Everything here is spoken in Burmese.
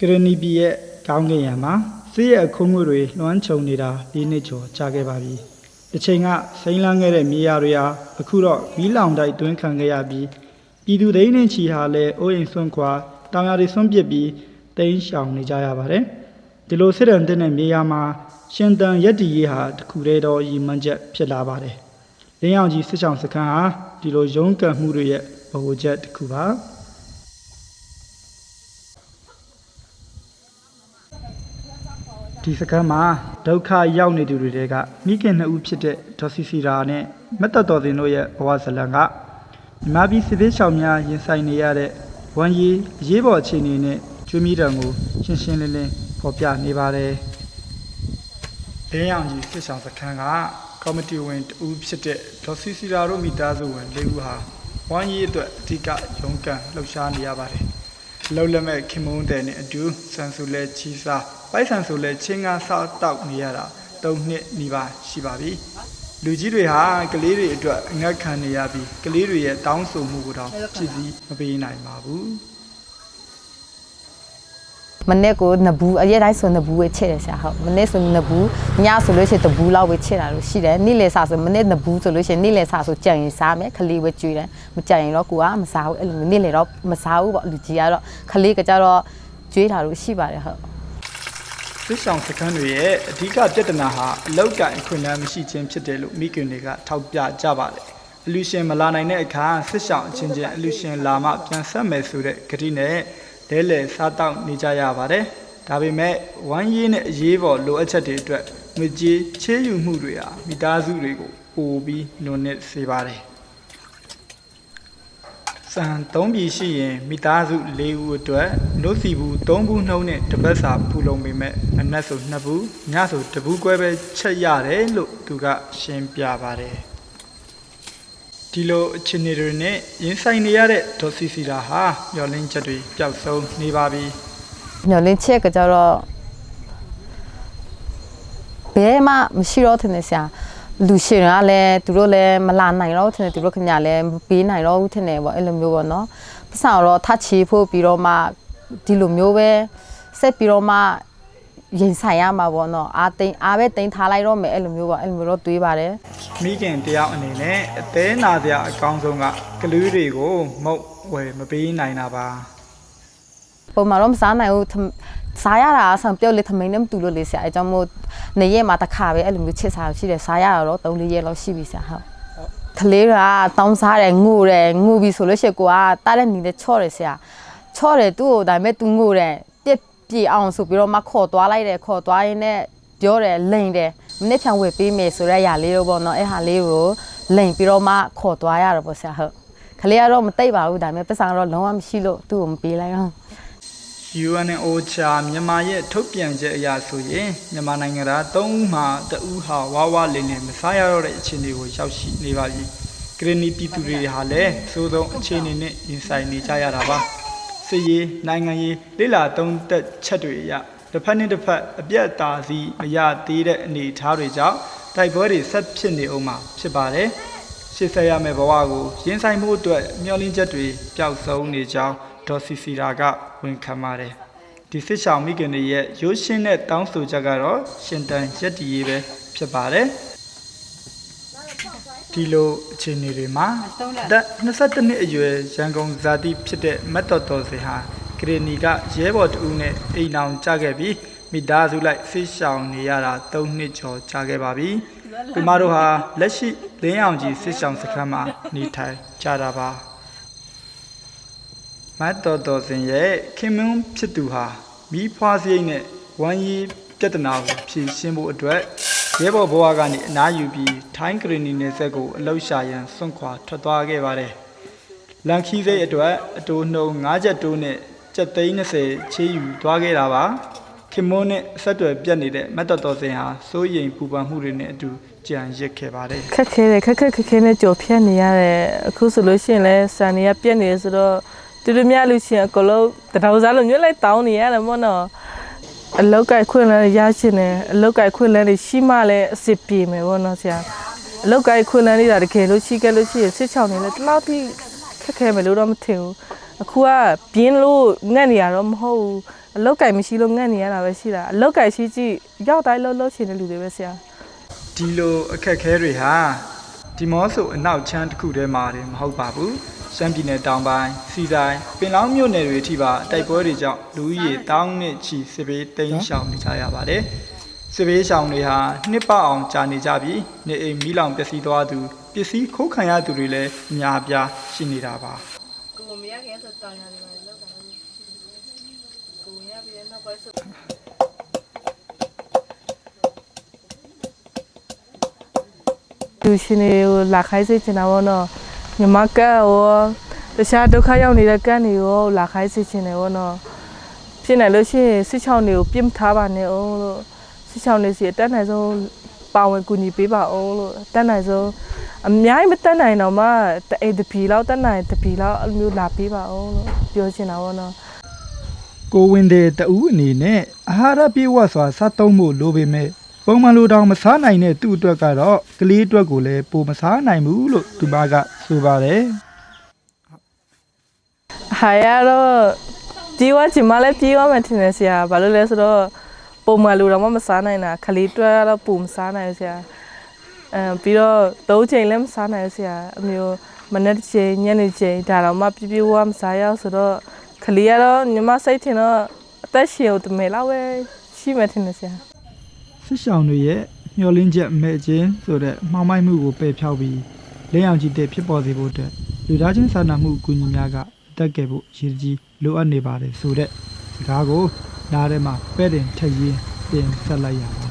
ကရနီပြည်ရဲ့ကောင်းကင်ယံမှာစစ်ရဲ့အခုံးငွေတွေလွှမ်းခြုံနေတာဒီနှစ်ကျော်ကြာခဲ့ပါပြီ။တစ်ချိန်ကစိမ့်လန်းခဲ့တဲ့မြေယာတွေဟာအခုတော့မီးလောင်တိုက်တွင်းခံခဲ့ရပြီးပြည်သူသိန်းနှင်းချီဟာလည်းအိုးအိမ်ဆွန့်ခွာတောင်ယာတွေဆွန့်ပစ်ပြီးတိမ်းရှောင်နေကြရပါတယ်။ဒီလိုစစ်တမ်းတဲ့မြေယာမှာရှင်တန်ရက်တီရေးဟာတစ်ခုတည်းသောရည်မှန်းချက်ဖြစ်လာပါတယ်။လင်းအောင်ကြီးစစ်ဆောင်စခန်းဟာဒီလိုရုန်းကန်မှုတွေရဲ့ဗဟိုချက်တစ်ခုပါ။ ဒီစကမ်းမှာဒုက္ခရောက်နေသူတွေတဲကမိခင်နှစ်ဦးဖြစ်တဲ့ဒေါ်စီစီရာနဲ့မတ်တော်တော်တင်တို့ရဲ့ဘဝဇလံကမြမပြည်စစ်ပေးဆောင်များရင်ဆိုင်နေရတဲ့ဝန်ကြီးအရေးပေါ်အခြေအနေနဲ့ကျွေးမိတံကိုရှင်းရှင်းလင်းလင်းဖော်ပြနေပါတယ်။လင်းရောင်ကြီးစစ်ဆောင်စခန်းကကော်မတီဝင်တဦးဖြစ်တဲ့ဒေါ်စီစီရာတို့မိသားစုဝင်၄ဦးဟာဝန်ကြီးအတွက်အဓိကရုန်းကန်လှုပ်ရှားနေရပါတယ်။ လှုပ်လက်မဲ့ခင်မုန်းတဲ့နဲ့အတူဆန်ဆူလဲချီစားပိုက်ဆန်ဆူလဲချင်းကားစားတောက်နေရတာ၃နှစ်နီးပါးရှိပါပြီလူကြီးတွေဟာကလေးတွေအတွက်အငတ်ခံနေရပြီးကလေးတွေရဲ့တောင်းဆိုမှုကိုတော့ဖြစ်စည်းမပေးနိုင်ပါဘူး မနေ့ကနဘူးအရက်တိုင်းဆိုနဘူးပဲချက်တယ်ဆရာဟုတ်မနေ့ဆိုနဘူးညဆိုလို့ရှိရင်တဘူးလောက်ပဲချက်တာလို့ရှိတယ်နေ့လယ်စာဆိုမနေ့နဘူးဆိုလို့ရှိရင်နေ့လယ်စာဆိုကြံရင်စားမယ်ခလေးပဲကျွေးတယ်မကြံရင်တော့ကိုကမစားဘူးအဲ့လိုနေ့လယ်တော့မစားဘူးပေါ့လူကြီးကတော့ခလေးကကြတော့ကျွေးတာလို့ရှိပါတယ်ဟုတ်စစ်ဆောင်စခန်းတွေရဲ့အဓိကပြဿနာဟာအလောက်ကန်အခွင့်အရေးမရှိခြင်းဖြစ်တယ်လို့မိခင်တွေကထောက်ပြကြပါတယ်အလူရှင်မလာနိုင်တဲ့အခါစစ်ဆောင်အချင်းချင်းအလူရှင်လာမှပြန်ဆက်မယ်ဆိုတဲ့ဂတိနဲ့ လဲလှယ်စားတောက်နေကြရပါတယ်ဒါပေမဲ့ဝမ်းရေးနဲ့အရေးပေါ်လိုအပ်ချက်တွေအတွက်ငွေကြေးချေးယူမှုတွေဟာမိသားစုတွေကိုပိုပြီးနုံနစ်စေပါတယ်စံ3ပြည်ရှိရင်မိသားစု၄ဦးအတွက်နှုတ်စီဘူး3ဘူးနှုံးနဲ့တစ်ပတ်စာဖူလုံပေမဲ့အနက်ဆို2ဘူးညဆို1ဘူးခွဲပဲချက်ရတယ်လို့သူကရှင်းပြပါတယ် ဒီလိုအခြေအနေတွေနဲ့ရင်ဆိုင်နေရတဲ့ဒေါ်စီစီတာဟာမျော်လင့်ချက်တွေပျောက်ဆုံးနေပါပြီညော်လင်းချက်ကကြတော့ဘယ်မှမရှိတော့တဲ့ဆရာလူရှင်ကလည်းသူတို့လည်းမလာနိုင်တော့တဲ့သူတို့ခင်ဗျလည်းမပေးနိုင်တော့ဘူးထင်တယ်ပေါ့အဲ့လိုမျိုးပေါ့နော်ပတ်စံတော့ထချီဖို့ပြီးတော့မှဒီလိုမျိုးပဲဆက်ပြီးတော့မှ ရင်ဆိုင်ရမှာပေါ့နော်အာသိန်းအားပဲတိန်ထားလိုက်တော့မယ်အဲ့လိုမျိုးပေါ့အဲ့လိုမျိုးတော့တွေးပါတယ်မိခင်တယောက်အနေနဲ့အသေးနာစရာအကောင်းဆုံးကကလေးတွေကိုမုတ်ဝယ်မပေးနိုင်တာပါပုံမှန်တော့မစားနိုင်ဘူးထမစားရတာဆံပြုတ်လေးထမိန်နဲ့မတူလို့လေဆရာအဲကြောင့်မို့နေရက်မှာတစ်ခါပဲအဲ့လိုမျိုးချစ်စားရှိတယ်စားရတော့3 4ရက်လောက်ရှိပြီဆရာဟုတ်ကလေးကတောင်းစားတယ်ငိုတယ်ငိုပြီဆိုလို့ရှိရင်ကိုကတားတဲ့နီနဲ့ချော့တယ်ဆရာချော့တယ်သူ့ကိုဒါပေမဲ့ तू ငိုတယ် ပြက်ပြေအောင်ဆိုပြီးတော့မှခေါ်သွားလိုက်တယ်ခေါ်သွားရင်းနဲ့ပြောတယ်လိန်တယ်မနေ့ဖြန်ဝယ်ပေးမယ်ဆိုတဲ့အရာလေးတော့ပေါ့နော်အဲ့ဟာလေးကိုလိန်ပြီးတော့မှခေါ်သွားရတော့ပေါ့ဆရာဟုတ်ကလေးကတော့မတိတ်ပါဘူးဒါပေမဲ့ပတ်စံတော့လုံးဝမရှိလို့သူ့ကိုမပေးလိုက်အောင် UNOCHA မြန်မာရဲ့ထုတ်ပြန်ချက်အရဆိုရင်မြန်မာနိုင်ငံသား၃ဦးမှတဦးဟာဝါဝလင်းလင်းမစားရတော့တဲ့အခြေအနေကိုရောက်ရှိနေပါပြီ။ကရနီပြည်သူတွေဟာလည်းသိုးဆုံးအခြေအနေနဲ့ရင်ဆိုင်နေကြရတာပါ။ စစ်ရေးနိုင်ငံရေးလိလာသုံးသက်ချက်တွေအရတစ်ဖက်နဲ့တစ်ဖက်အပြတ်သားစီမရသေးတဲ့အနေအထားတွေကြောင့်တိုက်ပွဲတွေဆက်ဖြစ်နေအောင်မှာဖြစ်ပါတယ်။ရှေ့ဆက်ရမယ့်ဘဝကိုရင်ဆိုင်မှုအတွက်မျှော်လင့်ချက်တွေပျောက်ဆုံးနေကြောင်းဒေါ်စီစီရာကဝန်ခံပါတယ်ဒီစစ်ဆောင်မိခင်တွေရဲ့ရိုးရှင်းတဲ့တောင်းဆိုချက်ကတော့ရှင်တန်ရက်တီရေးပဲဖြစ်ပါတယ် ဒီလိုအခြေအနေတွေမှာအသက်22နှစ်အရွယ်ရန်ကုန်ဇာတိဖြစ်တဲ့မတ်တော်တော်စင်ဟာဂရနီကရဲဘော်တူနဲ့အိမ်အောင်ကြခဲ့ပြီးမိသားစုလိုက်ဆိတ်ရှောင်နေရတာ3နှစ်ကျော်ကြာခဲ့ပါပြီ။ဒီမတို့ဟာလက်ရှိလင်းအောင်ကြီးစစ်ရှောင်စခန်းမှာနေထိုင်ကြတာပါ။မတ်တော်တော်စင်ရဲ့ခင်မွန်းဖြစ်သူဟာမိဖွားစရိတ်နဲ့ဝမ်းရည်ပြဿနာကိုဖြေရှင်းဖို့အတွက် ရဲဘော်ဘဝကနေအနားယူပြီးထိုင်းဂရနီနယ်ဆက်ကိုအလောက်ရှာရန်စွန့်ခွာထွက်သွားခဲ့ပါတယ်။လန်ခီးစိတ်အတွက်အတိုးနှုံ9ချက်တိုးနဲ့ကျပ်သိန်း20ချေးယူသွားခဲ့တာပါခင်မွန်းနဲ့အဆက်အသွယ်ပြတ်နေတဲ့မတ်တော်တော်စင်ဟာစိုးရိမ်ပူပန်မှုတွေနဲ့အတူကြံရစ်ခဲ့ပါတယ်ခက်ခဲတယ်ခက်ခက်ခက်ခဲနဲ့ကြော်ဖြတ်နေရတယ်အခုဆိုလို့ရှိရင်လဲစံနေရပြက်နေဆိုတော့တူတူများလို့ရှိရင်အကလုံးတတော်စားလို့ညွှန်လိုက်တောင်းနေရတယ်မို့နော် အလောက်ကခွင့်လန်းရရှိနေအလောက်ကခွင့်လန်းရှိမှလည်းအစ်စ်ပြေမယ်ဘောနော်ဆရာအလောက်ကခွင့်လန်းနေတာတကယ်လို့ရှိခဲ့လို့ရှိရင်စစ်ချောင်းနေလဲတလောက်ထိခက်ခဲမယ်လို့တော့မထင်ဘူးအခုကပြင်းလို့ငတ်နေရတော့မဟုတ်ဘူးအလောက်ကင်မရှိလို့ငတ်နေရတာပဲရှိတာအလောက်ကင်ရှိကြည့်ရောက်တိုင်းလှုပ်လှုပ်ရှင်တဲ့လူတွေပဲဆရာဒီလိုအခက်အခဲတွေဟာ ဒီမောဆိုအနောက်ချမ်းတစ်ခုတည်းမှာတင်မဟုတ်ပါဘူးရှမ်းပြည်နယ်တောင်ပိုင်းစီဆိုင်ပင်လောင်းမြို့နယ်တွေအထိပါတိုက်ပွဲတွေကြောင့်လူဦးရေတောင်းနဲ့ချီစစ်ဘေးတိမ်းရှောင်နေကြရပါတယ်စစ်ဘေးရှောင်တွေဟာနှစ်ပတ်အောင်ကြာနေကြပြီးနေအိမ်မီးလောင်ပျက်စီးသွားသူပစ္စည်းခိုးခံရသူတွေလည်းအများအပြားရှိနေတာပါကိုမရခင်ဆိုတောင်းရတယ်လောက်တာကိုရပြီးနောက်ပိုင်းဆို လူရှင်တွေကိုလာခိုင်းစေချင်တာပေါ့နော်ညီမကရောတခြားဒုက္ခရောက်နေတဲ့ကန်းတွေကိုလာခိုင်းစေချင်တယ်ပေါ့နော်ဖြစ်နိုင်လို့ရှိရင်စစ်ချောင်းတွေကိုပြစ်မထားပါနဲ့အောင်လို့စစ်ချောင်းတွေစီအတက်နိုင်ဆုံးပါဝင်ကူညီပေးပါအောင်လို့အတက်နိုင်ဆုံးအများကြီးမတက်နိုင်တော့မှတအိမ်တစ်ပြီလောက်တက်နိုင်တစ်ပြီလောက်အဲ့လိုမျိုးလာပေးပါအောင်လို့ပြောချင်တာပေါ့နော်ကိုဝင်းတဲ့တဦးအနေနဲ့အာဟာရပြေဝစွာစားသုံးဖို့လိုပေမဲ့ ပုံမှန်လိုတောင်မစားနိုင်တဲ့သူ့အတွက်ကတော့ကလေးအတွက်ကိုလည်းပိုမစားနိုင်ဘူးလို့သူမကဆိုပါတယ်ဟာရတော့ဒီဝချင်မလဲပြေးရမယ်ထင်တယ်ဆရာဘာလို့လဲဆိုတော့ပုံမှန်လူတော့မစားနိုင်တာခလေးတွဲတော့ပုံမစားနိုင်ဘူးဆရာအဲပြီးတော့သုံးချိန်လည်းမစားနိုင်ဘူးဆရာအမျိုးမနေ့တစ်ချိန်ညနေချိန်ဒါတော့မှပြပြဝမစားရအောင်ဆိုတော့ခလေးကတော့ညီမစိတ်ထင်တော့အသက်ရှင်ဦးတမယ်လောက်ပဲရှိမှထင်တယ်ဆရာ ဆစ်ဆောင်တွေရဲ့မျောလင်းချက်မဲ့ခြင်းဆိုတဲ့မှောင်မိုက်မှုကိုပယ်ဖြောက်ပြီးလက်အောင်ကြည့်တဲ့ဖြစ်ပေါ်စေဖို့အတွက်လူသားချင်းစာနာမှုအကူအညီများကတက်ခဲ့ဖို့ရည်ကြီးလိုအပ်နေပါတယ်ဆိုတဲ့စကားကိုနားထဲမှာပဲ့တင်ထည့်ရင်းတင်ဆက်လိုက်ရပါ